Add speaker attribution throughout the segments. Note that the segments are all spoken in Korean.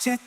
Speaker 1: 先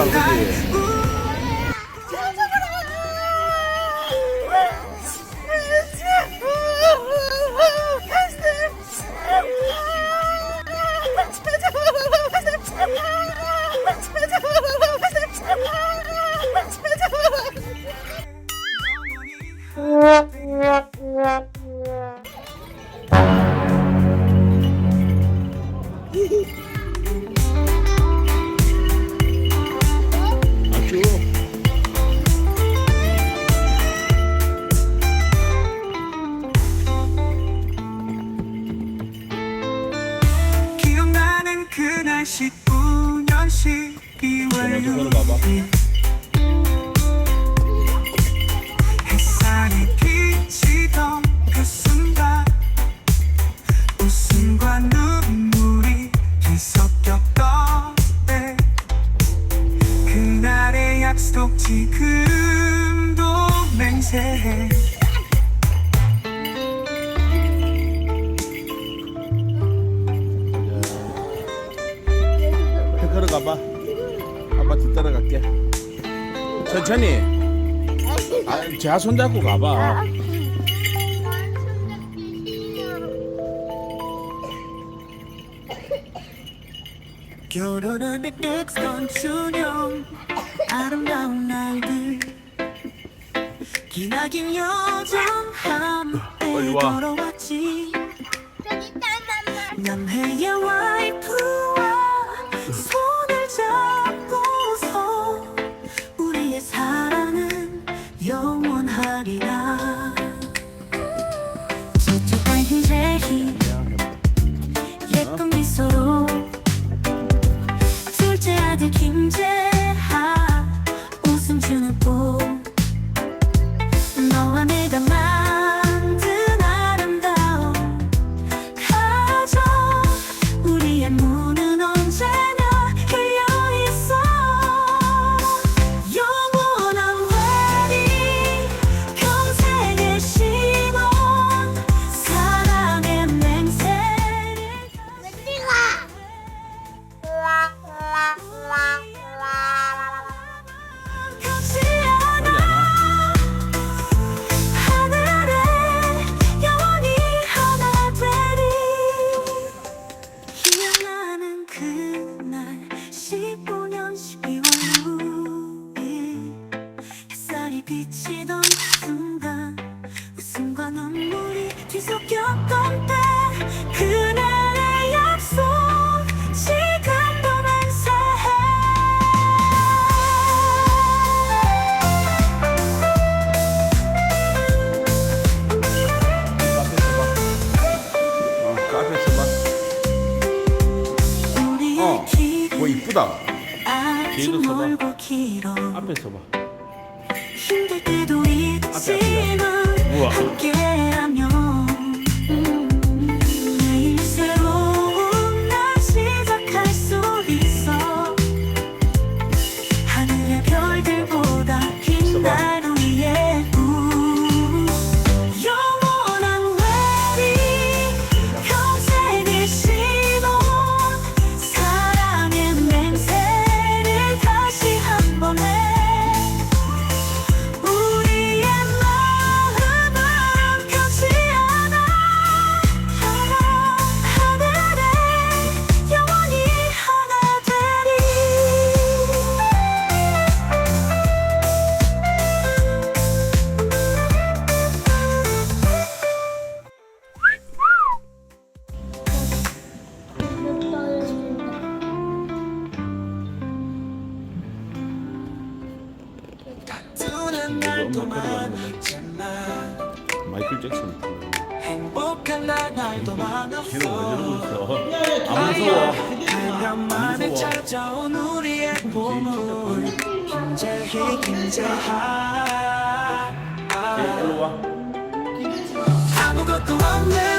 Speaker 1: oh ha ha! 보면
Speaker 2: 그거를 가봐. 그 따라갈게. 천천히. 아, 제가 손잡고 가봐.
Speaker 1: 결혼하는 엑스건 준영 아름다운 날들 기나긴 여정 함께
Speaker 2: 어,
Speaker 1: 걸어왔지 남해의 와이프와 손을 잡 저 눈물이 그
Speaker 2: 길도 서봐. 앞에서 봐.
Speaker 1: 힘들 때도 있지만 함께라면 도만 나
Speaker 2: 마이클 잭슨
Speaker 1: 행복한 날도 많았어.
Speaker 2: 안 무서워.
Speaker 1: 찾아온 우리의 보물. 김재희 김재하. 아무것도 없는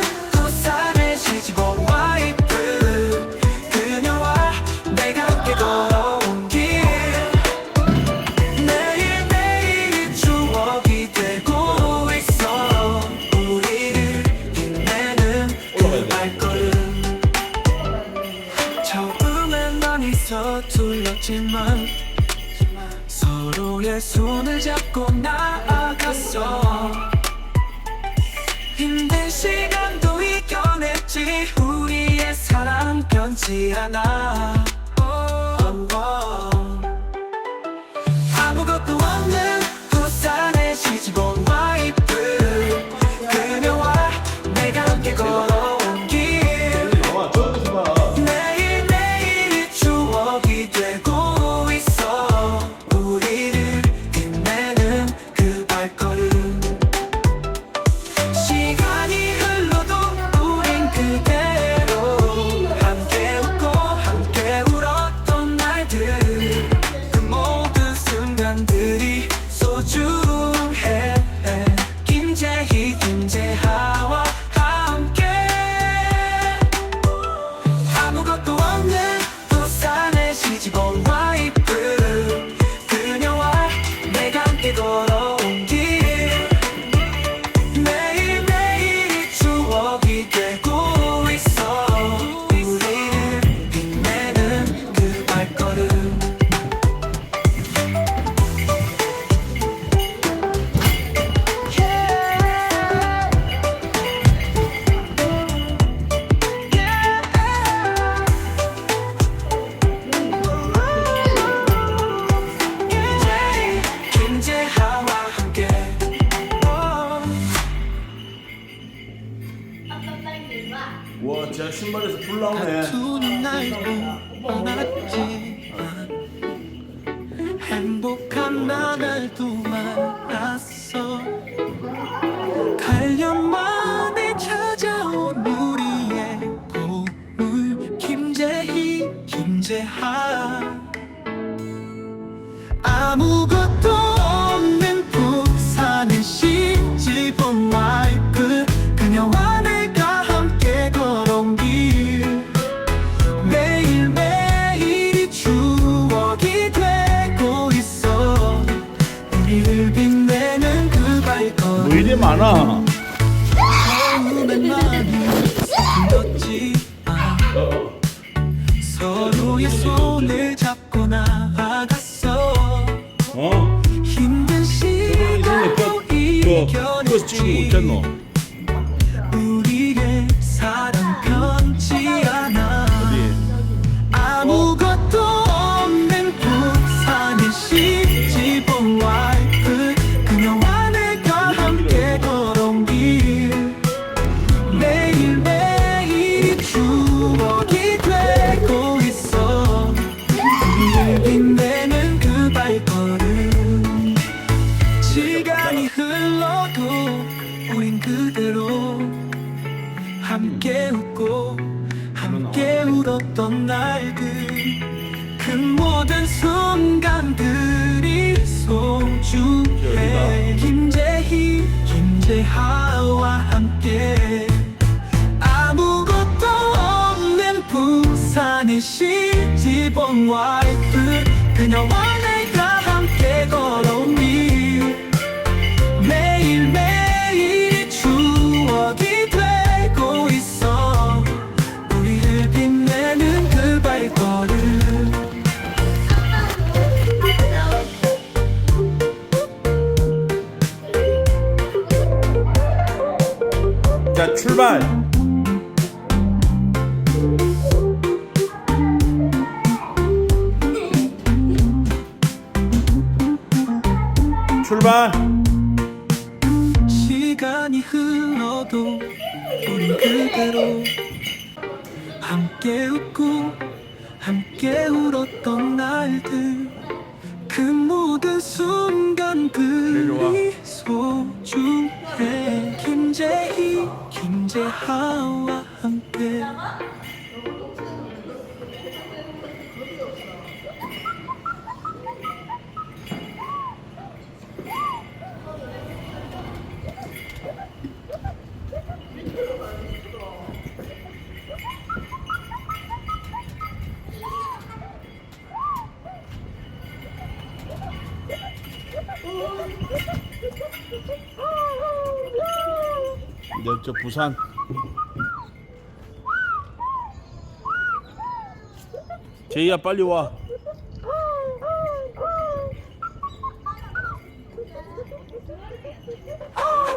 Speaker 1: 서툴렀지만 서로의 손을 잡고 나아갔어 힘든 시간도 이겨냈지 우리의 사랑 변치 않아 oh, oh.
Speaker 2: 불 나오네.
Speaker 1: 어? 힘든 시간도 이겨냈지 그거 찍고 있잖아 본 와이프 그녀와 내가 함께 걸어오니 매일매일이 추억이 되고 있어. 우리를 빛내는 그 발걸음.
Speaker 2: 자 출발. 출발.
Speaker 1: 시간이 흘러도 우린 그대로 함께 웃고 함께 울었던 날들 그 모든. 순간들이 소중해 김재희 김재하와 함께
Speaker 2: 저 부산. 제이야 빨리 와.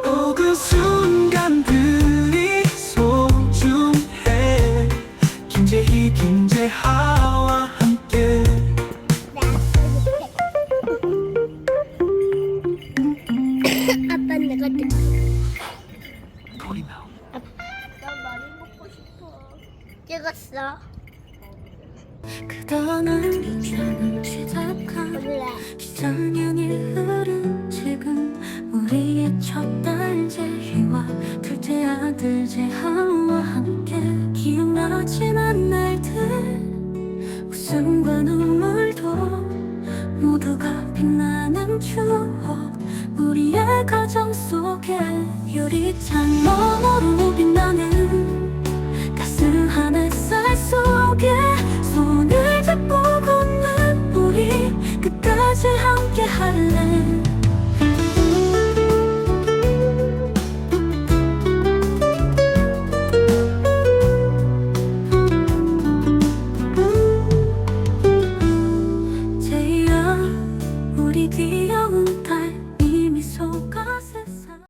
Speaker 1: 오그순
Speaker 3: 손